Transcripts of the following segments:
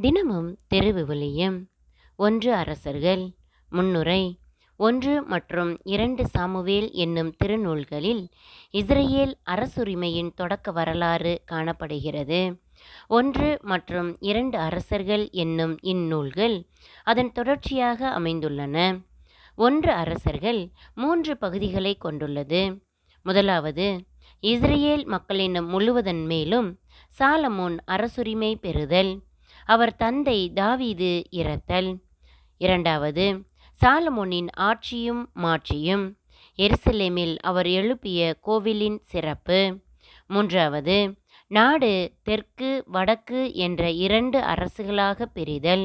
தினமும் தெருவு தெருவிவிலியம் ஒன்று அரசர்கள். முன்னுரை. ஒன்று மற்றும் இரண்டு சாமுவேல் என்னும் திருநூல்களில் இஸ்ரேல் அரசுரிமையின் தொடக்க வரலாறு காணப்படுகிறது. ஒன்று மற்றும் இரண்டு அரசர்கள் என்னும் இந்நூல்கள் அதன் தொடர்ச்சியாக அமைந்துள்ளன. ஒன்று அரசர்கள் மூன்று பகுதிகளை கொண்டுள்ளது. முதலாவது இஸ்ரேல் மக்களின் முழுவதன் மேலும் சாலமோன் அரசுரிமை பெறுதல். அவர் தந்தை தாவீது இறத்தல் இரண்டாவது சாலமோனின் ஆட்சியும் மாட்சியும். எருசலேமில் அவர் எழுப்பிய கோவிலின் சிறப்பு. மூன்றாவது நாடு தெற்கு வடக்கு என்ற இரண்டு அரசுகளாக பிரிதல்.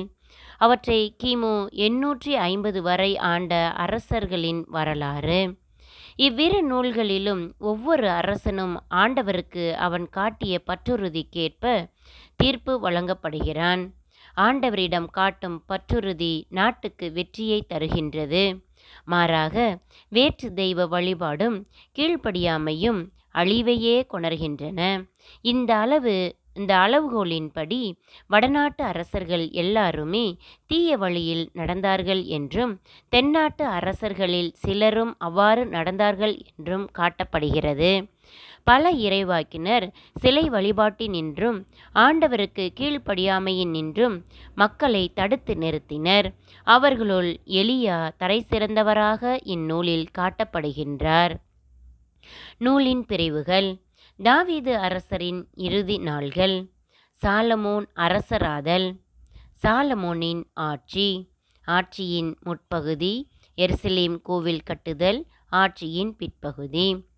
அவற்றை கிமு எண்ணூற்றி ஐம்பது வரை ஆண்ட அரசர்களின் வரலாறு. இவ்விரு நூல்களிலும் ஒவ்வொரு அரசனும் ஆண்டவருக்கு அவன் காட்டிய பற்றுறுதிக்கேற்ப தீர்ப்பு வழங்கப்படுகிறான். ஆண்டவரிடம் காட்டும் பற்றுறுதி நாட்டுக்கு வெற்றியை தருகின்றது. மாறாக வேற்று தெய்வ வழிபாடும் கீழ்ப்படியாமையும் அழிவையே கொணர்கின்றன. இந்த அளவு இந்த அளவுகோலின்படி வடநாட்டு அரசர்கள் எல்லாருமே தீய வழியில் நடந்தார்கள் என்றும் தென்னாட்டு அரசர்களில் சிலரும் அவ்வாறு நடந்தார்கள் என்றும் காட்டப்படுகிறது. பல இறைவாக்கினர் சிலை வழிபாட்டினின்றும் ஆண்டவருக்கு கீழ்ப்படியாமையின் நின்றும் மக்களை தடுத்து நிறுத்தினர். அவர்களுள் எலியா தரை சிறந்தவராக இந்நூலில் காட்டப்படுகின்றார். நூலின் பிரிவுகள். தாவீது அரசரின் இறுதி நாள்கள். சாலமோன் அரசராதல். சாலமோனின் ஆட்சி. ஆட்சியின் முற்பகுதி எருசலேம் கோவில் கட்டுதல். ஆட்சியின் பிற்பகுதி.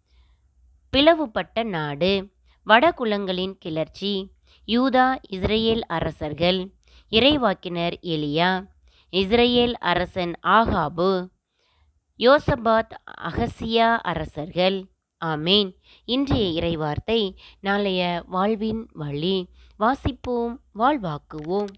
பிளவுபட்ட நாடு. வடகுலங்களின் கிளர்ச்சி. யூதா இஸ்ரேல் அரசர்கள். இறைவாக்கினர் எலியா. இஸ்ரேல் அரசன் ஆகாபு. யோசபாத் அகசியா அரசர்கள். ஆமேன். இன்றைய இறைவார்த்தை நாளைய வாழ்வின் வழி. வாசிப்போம் வாழ்வாக்குவோம்.